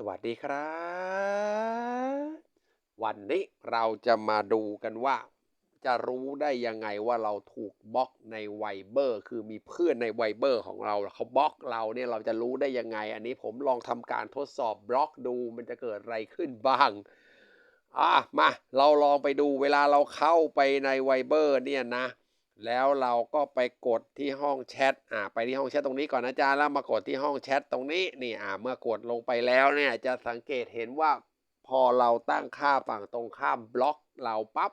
สวัสดีครับ วันนี้เราจะมาดูกันว่า จะรู้ได้ยังไงว่าเราถูกบล็อกในไวเบอร์คือมีเพื่อนในไวเบอร์ของเราเขาบล็อกเราเนี่ยเราจะรู้ได้ยังไง อันนี้ผมลองทำการทดสอบบล็อกดูมันจะเกิดอะไรขึ้นบ้างอะมาเราลองไปดูเวลาเราเข้าไปในไวเบอร์เนี่ยนะ แล้วเราก็ไปกดที่ห้องแชทอ่าไปที่ห้องแชทตรงนี้ก่อนนะจ๊ะแล้วมากดที่ห้องแชทตรงนี้นี่อ่าเมื่อกดลงไปแล้วเนี่ยจะสังเกตเห็นว่าพอเราตั้งค่าฝั่งตรงข้ามบล็อกเราปับ๊บ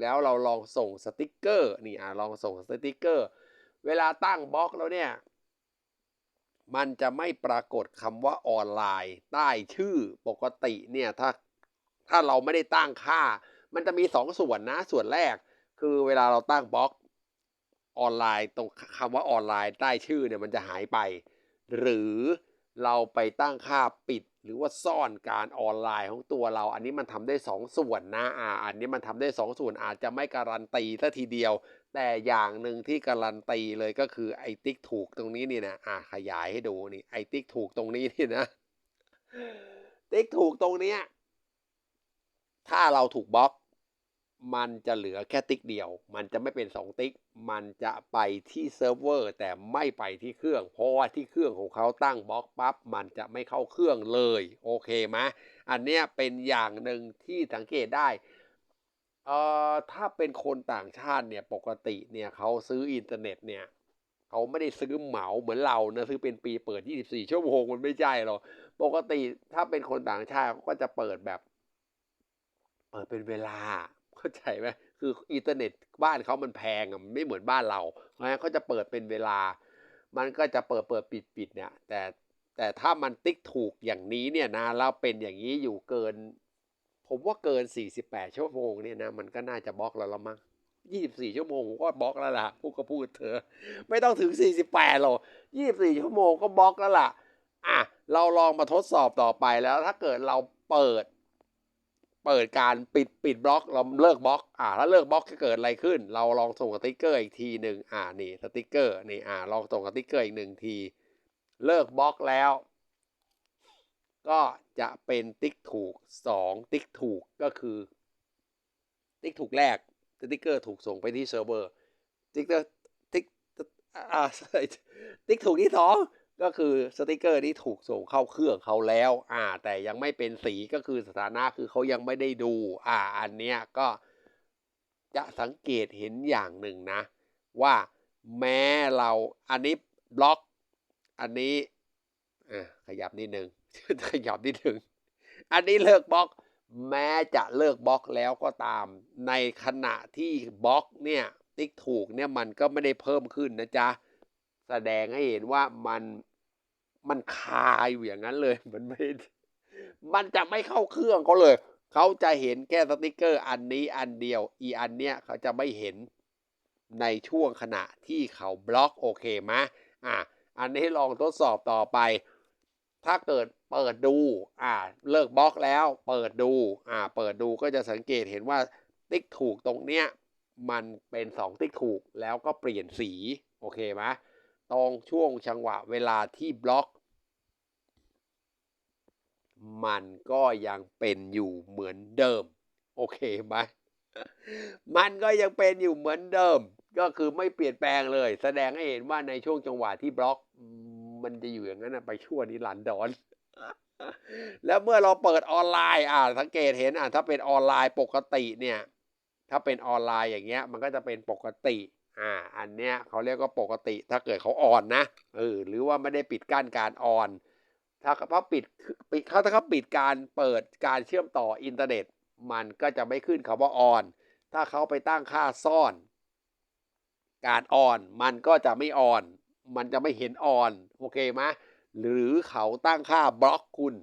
แล้วเราลองส่งสติกเกอร์นี่อ่าลองส่งสติกเกอร์ เวลาตั้งบล็อกแล้วเนี่ยมันจะไม่ปรากฏคำว่าออนไลน์ ใต้ชื่อปกติเนี่ยถ้าถ้าเราไม่ได้ตั้งค่า มันจะมีสองส่วนนะส่วนแรก คือเวลาเราตั้งบล็อกออนไลน์ตรงคำว่าออนไลน์ใต้ชื่อเนี่ยมันจะหายไป หรือเราไปตั้งค่าปิด หรือว่าซ่อนการออนไลน์ของตัวเรา อันนี้มันทำได้2ส่วนนะอ่าอันนี้มันทำได้2ส่วนอาจจะไม่การันตีซะทีเดียว แต่อย่างหนึ่งที่การันตีเลยก็คือไอติ๊กถูกตรงนี้นี่นะอ่าขยายให้ดูนี่ไอติ๊กถูกตรงนี้นี่นะติ๊กถูกตรงเนี้ยถ้าเราถูกบล็อก มันจะเหลือแค่ติ๊กเดียว มันจะไม่เป็น 2 ติ๊ก มันจะไปที่เซิร์ฟเวอร์แต่ไม่ไปที่เครื่อง เพราะว่าที่เครื่องของเขาตั้งบล็อกปั๊บ มันจะไม่เข้าเครื่องเลย โอเคไหมอันเนี้ยเป็นอย่างหนึ่งที่สังเกตได้เอ่อถ้าเป็นคนต่างชาติเนี่ยปกติเนี่ยเขาซื้ออินเทอร์เน็ตเนี่ยเขาไม่ได้ซื้อเหมาเหมือนเรานะซื้อเป็นปีเปิด 24 ชั่วโมงมันไม่ใช่หรอกปกติถ้าเป็นคนต่างชาติเขาก็จะเปิดแบบ เปิดเป็นเวลา เข้าใจไหมคืออินเทอร์เน็ตบ้านเขามันแพงอะมันไม่เหมือนบ้านเราเพราะฉะนั้นเขาจะเปิดเป็นเวลา มันก็จะเปิดเปิดปิดปิดเนี่ย แต่แต่ถ้ามันติ๊กถูกอย่างนี้เนี่ยนะแล้วเป็นอย่างนี้อยู่เกิน ผมว่าเกิน 48 ชั่วโมงเนี่ยนะมันก็น่าจะบล็อกแล้วละมั้ง24 ชั่วโมงผมก็บล็อกแล้วล่ะพูดก็พูดเถอะไม่ต้องถึง 48หรอก24 ชั่วโมงก็บล็อกแล้วล่ะอะเราลองมาทดสอบต่อไปแล้วถ้าเกิดเราเปิด เปิดการปิดปิดบล็อกเราเลิกบล็อก อ่าถ้าเลิกบล็อกจะเกิดอะไรขึ้น เราลองส่งสติกเกอร์อีกทีหนึ่งอ่านี่สติกเกอร์นี่อ่าลองส่งสติกเกอร์อีกหนึ่งที เลิกบล็อกแล้ว ก็จะเป็นติ๊กถูกสองติ๊กถูกก็คือ ติ๊กถูกแรกสติกเกอร์ถูกส่งไปที่เซิร์ฟเวอร์ติ๊กติ๊กอ่าติ๊กถูกที่สอง ก็คือสติกเกอร์ที่ถูกส่งเข้าเครื่องเขาแล้ว อ่า แต่ยังไม่เป็นสีก็คือสถานะคือเขายังไม่ได้ดู อ่า อันเนี้ยก็จะสังเกตเห็นอย่างหนึ่งนะ ว่าแม้เราอันนี้บล็อก อันนี้ขยับนิดนึงขยับนิดนึง อันนี้เลิกบล็อก แม้จะเลิกบล็อกแล้วก็ตาม ในขณะที่บล็อกเนี่ยติ๊กถูกเนี่ยมันก็ไม่ได้เพิ่มขึ้นนะจ๊ะ แสดงให้เห็นว่ามันมันคาอยู่อย่างนั้นเลยมันไม่ มันจะไม่เข้าเครื่องเขาเลย เขาจะเห็นแค่สติกเกอร์อันนี้อันเดียว อีอันเนี้ยเขาจะไม่เห็นในช่วงขณะที่เขาบล็อกโอเคไหมอะ อันนี้ลองทดสอบต่อไป ถ้าเกิดเปิดดู อ่า เลิกบล็อกแล้ว เปิดดู อ่า เปิดดูก็จะสังเกตเห็นว่าติ๊กถูกตรงเนี้ย มันเป็นสองติ๊กถูกแล้วก็เปลี่ยนสี โอเคไหม ตรงช่วงจังหวะเวลาที่บล็อก มันก็ยังเป็นอยู่เหมือนเดิม โอเคไหมมันก็ยังเป็นอยู่เหมือนเดิม ก็คือไม่เปลี่ยนแปลงเลย แสดงให้เห็นว่าในช่วงจังหวะที่บล็อก มันจะอยู่อย่างนั้นไปชั่วนิรันดรแล้วเมื่อเราเปิดออนไลน์อ่าสังเกตเห็นอ่าถ้าเป็นออนไลน์ปกติเนี่ย ถ้าเป็นออนไลน์อย่างเงี้ย มันก็จะเป็นปกติ อ่าอันเนี้ยเขาเรียกว่าปกติถ้าเกิดเขาอ่อนนะเออหรือว่าไม่ได้ปิดกั้นการอ่อน ถ้าเขาปิดปิดเขาถ้าเขาปิดการเปิดการเชื่อมต่ออินเทอร์เน็ต มันก็จะไม่ขึ้นคำว่าอ่อน ถ้าเขาไปตั้งค่าซ่อน การอ่อนมันก็จะไม่อ่อน มันจะไม่เห็นอ่อนโอเคไหมหรือเขาตั้งค่าบล็อกคุณ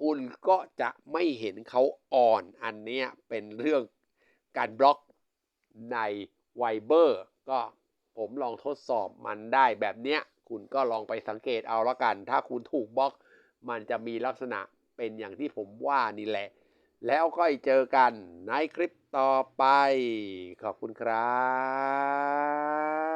คุณก็จะไม่เห็นเขาอ่อน อันเนี้ยเป็นเรื่องการบล็อกในไวเบอร์ ก็ผมลองทดสอบมันได้แบบเนี้ย คุณก็ลองไปสังเกตเอาละกัน ถ้าคุณถูกบล็อก มันจะมีลักษณะเป็นอย่างที่ผมว่านี่แหละ แล้วก็เจอกันในคลิปต่อไป ขอบคุณครับ